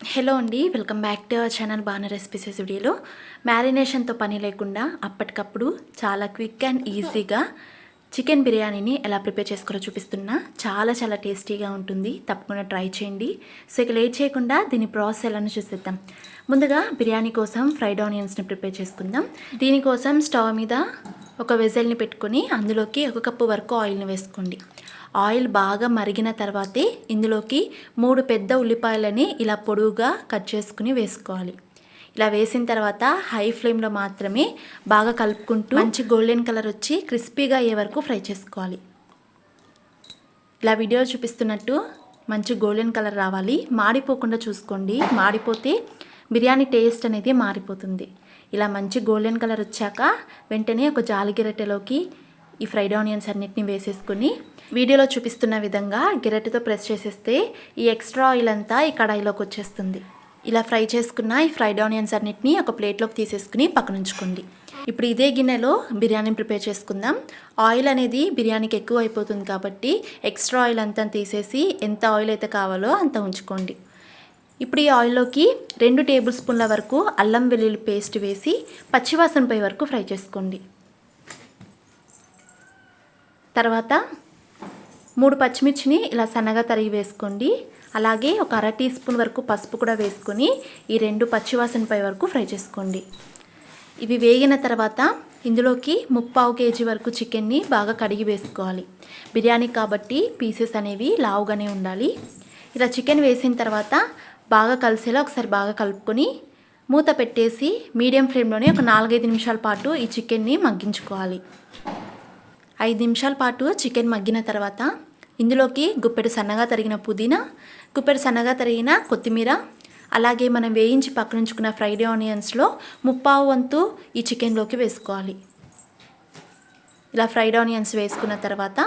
Hello అండి welcome back to our channel బాగా recipes వీడియోలో. మ్యారినేషన్తో పని లేకుండా అప్పటికప్పుడు చాలా క్విక్ అండ్ ఈజీగా చికెన్ బిర్యానీని ఎలా ప్రిపేర్ చేసుకోవాలో చూపిస్తున్నా. చాలా చాలా టేస్టీగా ఉంటుంది. తప్పకుండా ట్రై చేయండి. సో ఇక లేట్ చేయకుండా దీని ప్రాసెస్ ఎలానో చూసేద్దాం. ముందుగా బిర్యానీ కోసం ఫ్రైడ్ ఆనియన్స్ని ప్రిపేర్ చేసుకుందాం. దీనికోసం స్టవ్ మీద ఒక వెజల్ని పెట్టుకొని అందులోకి ఒక కప్పు వరకు ఆయిల్ని వేసుకోండి. ఆయిల్ బాగా మరిగిన తర్వాతే ఇందులోకి మూడు పెద్ద ఉల్లిపాయలని ఇలా పొడువుగా కట్ చేసుకుని వేసుకోవాలి. ఇలా వేసిన తర్వాత హై ఫ్లేమ్లో మాత్రమే బాగా కలుపుకుంటూ మంచి గోల్డెన్ కలర్ వచ్చి క్రిస్పీగా అయ్యే వరకు ఫ్రై చేసుకోవాలి. ఇలా వీడియో చూపిస్తున్నట్టు మంచి గోల్డెన్ కలర్ రావాలి. మాడిపోకుండా చూసుకోండి. మాడిపోతే బిర్యానీ టేస్ట్ అనేది మారిపోతుంది. ఇలా మంచి గోల్డెన్ కలర్ వచ్చాక వెంటనే ఒక జాలిగిరట్టెలోకి ఈ ఫ్రైడ్ ఆనియన్స్ అన్నిటిని వేసేసుకుని వీడియోలో చూపిస్తున్న విధంగా గిరటితో ప్రెస్ చేసేస్తే ఈ ఎక్స్ట్రా ఆయిల్ అంతా ఈ కడాయిలోకి వచ్చేస్తుంది. ఇలా ఫ్రై చేసుకున్న ఈ ఫ్రైడ్ ఆనియన్స్ అన్నిటిని ఒక ప్లేట్లోకి తీసేసుకుని పక్కన ఉంచుకోండి. ఇప్పుడు ఇదే గిన్నెలో బిర్యానీ ప్రిపేర్ చేసుకుందాం. ఆయిల్ అనేది బిర్యానీకి ఎక్కువ అయిపోతుంది కాబట్టి ఎక్స్ట్రా ఆయిల్ అంతా తీసేసి ఎంత ఆయిల్ అయితే కావాలో అంత ఉంచుకోండి. ఇప్పుడు ఈ ఆయిల్లోకి రెండు టేబుల్ స్పూన్ల వరకు అల్లం వెల్లుల్లి పేస్ట్ వేసి పచ్చివాసన పోయే వరకు ఫ్రై చేసుకోండి. తర్వాత మూడు పచ్చిమిర్చిని ఇలా సన్నగా తరిగి వేసుకోండి. అలాగే ఒక అర టీ స్పూన్ వరకు పసుపు కూడా వేసుకొని ఈ రెండు పచ్చివాసన పై వరకు ఫ్రై చేసుకోండి. ఇవి వేగిన తర్వాత ఇందులోకి ముప్పావు కేజీ వరకు చికెన్ని బాగా కడిగి వేసుకోవాలి. బిర్యానీ కాబట్టి పీసెస్ అనేవి లావుగానే ఉండాలి. ఇలా చికెన్ వేసిన తర్వాత బాగా కలిసేలా ఒకసారి బాగా కలుపుకొని మూత పెట్టేసి మీడియం ఫ్లేమ్లోనే ఒక నాలుగైదు నిమిషాల పాటు ఈ చికెన్ని మగ్గించుకోవాలి. ఐదు నిమిషాల పాటు చికెన్ మగ్గిన తర్వాత ఇందులోకి గుప్పెడు సన్నగా తరిగిన పుదీనా కుప్పెడు సన్నగా తరిగిన కొత్తిమీర అలాగే మనం వేయించి పక్కనుంచుకున్న ఫ్రైడ్ ఆనియన్స్లో ముప్పావు వంతు ఈ చికెన్లోకి వేసుకోవాలి. ఇలా ఫ్రైడ్ ఆనియన్స్ వేసుకున్న తర్వాత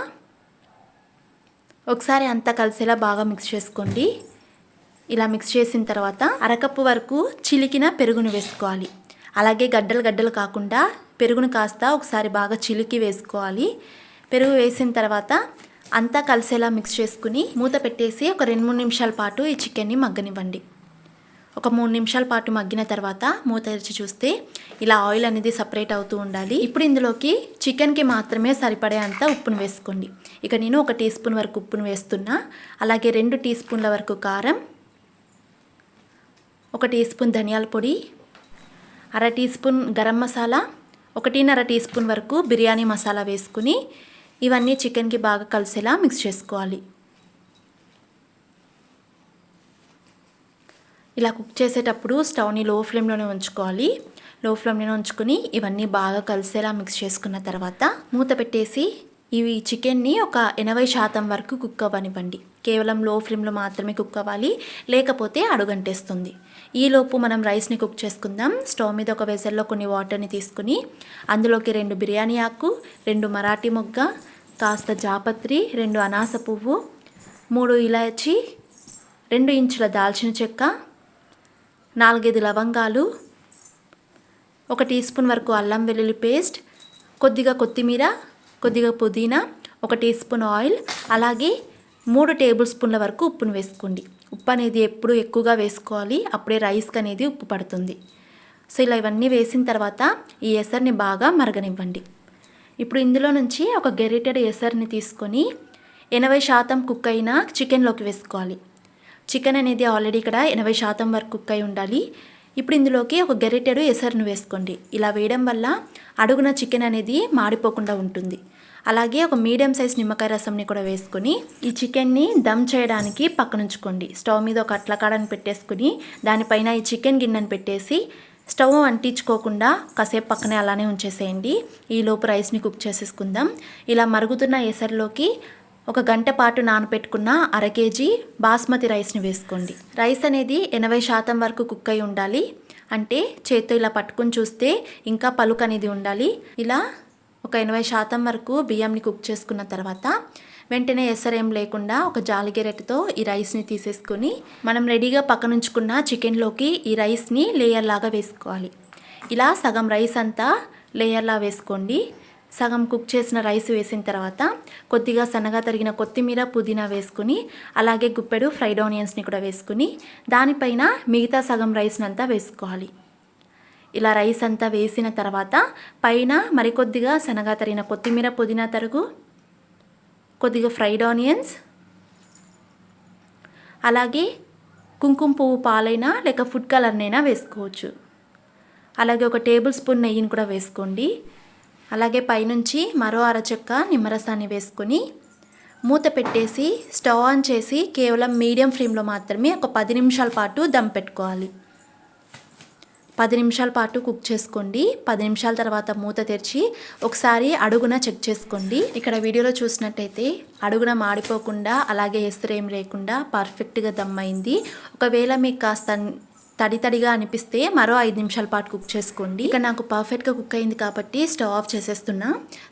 ఒకసారి అంతా కలిసేలా బాగా మిక్స్ చేసుకోండి. ఇలా మిక్స్ చేసిన తర్వాత అరకప్పు వరకు చిలికిన పెరుగును వేసుకోవాలి. అలాగే గడ్డలు గడ్డలు కాకుండా పెరుగును కాస్త ఒకసారి బాగా చిలికి వేసుకోవాలి. పెరుగు వేసిన తర్వాత అంతా కలిసేలా మిక్స్ చేసుకుని మూత పెట్టేసి ఒక రెండు మూడు నిమిషాల పాటు ఈ చికెన్ని మగ్గనివ్వండి. ఒక మూడు నిమిషాల పాటు మగ్గిన తర్వాత మూత తెరిచి చూస్తే ఇలా ఆయిల్ అనేది సపరేట్ అవుతూ ఉండాలి. ఇప్పుడు ఇందులోకి చికెన్కి మాత్రమే సరిపడే అంత ఉప్పును వేసుకోండి. ఇక నేను ఒక టీ స్పూన్ వరకు ఉప్పును వేస్తున్నా. అలాగే రెండు టీ స్పూన్ల వరకు కారం ఒక టీ స్పూన్ ధనియాల పొడి అర టీ స్పూన్ గరం మసాలా ఒకటిన్నర టీ స్పూన్ వరకు బిర్యానీ మసాలా వేసుకుని ఇవన్నీ చికెన్కి బాగా కలిసేలా మిక్స్ చేసుకోవాలి. ఇలా కుక్ చేసేటప్పుడు స్టవ్ని లో ఫ్లేమ్లోనే ఉంచుకోవాలి. లో ఫ్లేమ్లోనే ఉంచుకొని ఇవన్నీ బాగా కలిసేలా మిక్స్ చేసుకున్న తర్వాత మూత పెట్టేసి ఇవి చికెన్ని ఒక ఎనభై శాతం వరకు కుక్ అవ్వనివ్వండి. కేవలం లో ఫ్లేమ్లో మాత్రమే కుక్ అవ్వాలి. లేకపోతే అడుగంటేస్తుంది. ఈలోపు మనం రైస్ని కుక్ చేసుకుందాం. స్టవ్ మీద ఒక వెజల్లో కొన్ని వాటర్ని తీసుకుని అందులోకి రెండు బిర్యానీ ఆకు రెండు మరాఠీ మొగ్గ కాస్త జాపత్రి రెండు అనాస పువ్వు మూడు ఇలాచి రెండు ఇంచుల దాల్చిన చెక్క నాలుగైదు లవంగాలు ఒక టీ స్పూన్ వరకు అల్లం వెల్లుల్లి పేస్ట్ కొద్దిగా కొత్తిమీర కొద్దిగా పుదీనా ఒక టీ స్పూన్ ఆయిల్ అలాగే మూడు టేబుల్ స్పూన్ల వరకు ఉప్పును వేసుకోండి. ఉప్పు అనేది ఎప్పుడు ఎక్కువగా వేసుకోవాలి. అప్పుడే రైస్కి అనేది ఉప్పు పడుతుంది. సో ఇలా ఇవన్నీ వేసిన తర్వాత ఈ ఎసర్ని బాగా మరగనివ్వండి. ఇప్పుడు ఇందులో నుంచి ఒక గెరిటెడ్ ఎసర్ని తీసుకొని ఎనభై శాతం కుక్ అయిన చికెన్లోకి వేసుకోవాలి. చికెన్ అనేది ఆల్రెడీ ఇక్కడ ఎనభై శాతం వరకు కుక్ అయి ఉండాలి. ఇప్పుడు ఇందులోకి ఒక గెరిటెడు ఎసరును వేసుకోండి. ఇలా వేయడం వల్ల అడుగున చికెన్ అనేది మాడిపోకుండా ఉంటుంది. అలాగే ఒక మీడియం సైజ్ నిమ్మకాయ రసంని కూడా వేసుకొని ఈ చికెన్ని దమ్ చేయడానికి పక్కనుంచుకోండి. స్టవ్ మీద ఒక అట్లకాడని పెట్టేసుకుని దానిపైన ఈ చికెన్ గిన్నెను పెట్టేసి స్టవ్ అంటించుకోకుండా కాసేపు పక్కనే అలానే ఉంచేసేయండి. ఈలోపు రైస్ని కుక్ చేసేసుకుందాం. ఇలా మరుగుతున్న ఎసరులోకి ఒక గంట పాటు నానబెట్టుకున్న అర కేజీ బాస్మతి రైస్ని వేసుకోండి. రైస్ అనేది ఎనభై శాతం వరకు కుక్ అయి ఉండాలి. అంటే చేత్తో ఇలా పట్టుకుని చూస్తే ఇంకా పలుకు అనేది ఉండాలి. ఇలా ఒక ఎనభై శాతం వరకు బియ్యంని కుక్ చేసుకున్న తర్వాత వెంటనే ఎసరేం లేకుండా ఒక జాలిగెరెట్తో ఈ రైస్ని తీసేసుకొని మనం రెడీగా పక్కనుంచుకున్న చికెన్లోకి ఈ రైస్ని లేయర్ లాగా వేసుకోవాలి. ఇలా సగం రైస్ అంతా లేయర్లా వేసుకోండి. సగం కుక్ చేసిన రైస్ వేసిన తర్వాత కొద్దిగా సన్నగా తరిగిన కొత్తిమీర పుదీనా వేసుకుని అలాగే గుప్పెడు ఫ్రైడ్ ఆనియన్స్ని కూడా వేసుకుని దానిపైన మిగతా సగం రైస్ని అంతా వేసుకోవాలి. ఇలా రైస్ అంతా వేసిన తర్వాత పైన మరికొద్దిగా సన్నగా తరిగిన కొత్తిమీర పుదీనా తరుగు కొద్దిగా ఫ్రైడ్ ఆనియన్స్ అలాగే కుంకుమ పువ్వు పాలైనా లేక ఫుడ్ కలర్నైనా వేసుకోవచ్చు. అలాగే ఒక టేబుల్ స్పూన్ నెయ్యిని కూడా వేసుకోండి. అలాగే పైనుంచి మరో అరచెక్క నిమ్మరసాన్ని వేసుకొని మూత పెట్టేసి స్టవ్ ఆన్ చేసి కేవలం మీడియం ఫ్లేమ్లో మాత్రమే ఒక పది నిమిషాల పాటు దమ్ పెట్టుకోవాలి. పది నిమిషాల పాటు కుక్ చేసుకోండి. పది నిమిషాల తర్వాత మూత తెరిచి ఒకసారి అడుగున చెక్ చేసుకోండి. ఇక్కడ వీడియోలో చూసినట్టయితే అడుగున మాడిపోకుండా అలాగే ఎసురేం లేకుండా పర్ఫెక్ట్గా దమ్ అయింది. ఒకవేళ మీకు కాస్త తడి తడిగా అనిపిస్తే మరో ఐదు నిమిషాల పాటు కుక్ చేసుకోండి. ఇక నాకు పర్ఫెక్ట్గా కుక్ అయింది కాబట్టి స్టవ్ ఆఫ్ చేసేస్తున్నా.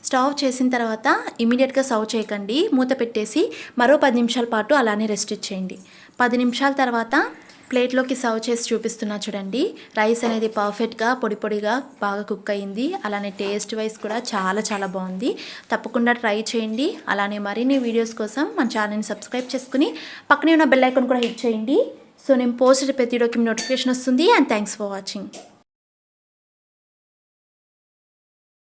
స్టవ్ ఆఫ్ చేసిన తర్వాత ఇమీడియట్గా సర్వ్ చేయకండి. మూత పెట్టేసి మరో పది నిమిషాల పాటు అలానే రెస్ట్ ఇచ్చేయండి. పది నిమిషాల తర్వాత ప్లేట్లోకి సర్వ్ చేసి చూపిస్తున్నా చూడండి. రైస్ అనేది పర్ఫెక్ట్గా పొడి పొడిగా బాగా కుక్ అయింది. అలానే టేస్ట్ వైజ్ కూడా చాలా చాలా బాగుంది. తప్పకుండా ట్రై చేయండి. అలానే మరిన్ని వీడియోస్ కోసం మన ఛానల్ని సబ్స్క్రైబ్ చేసుకుని పక్కనే ఉన్న బెల్ ఐకాన్ కూడా హిట్ చేయండి. సో నేను పోస్ట్ ప్రతి వీడియోకి నోటిఫికేషన్ వస్తుంది. And thanks for watching.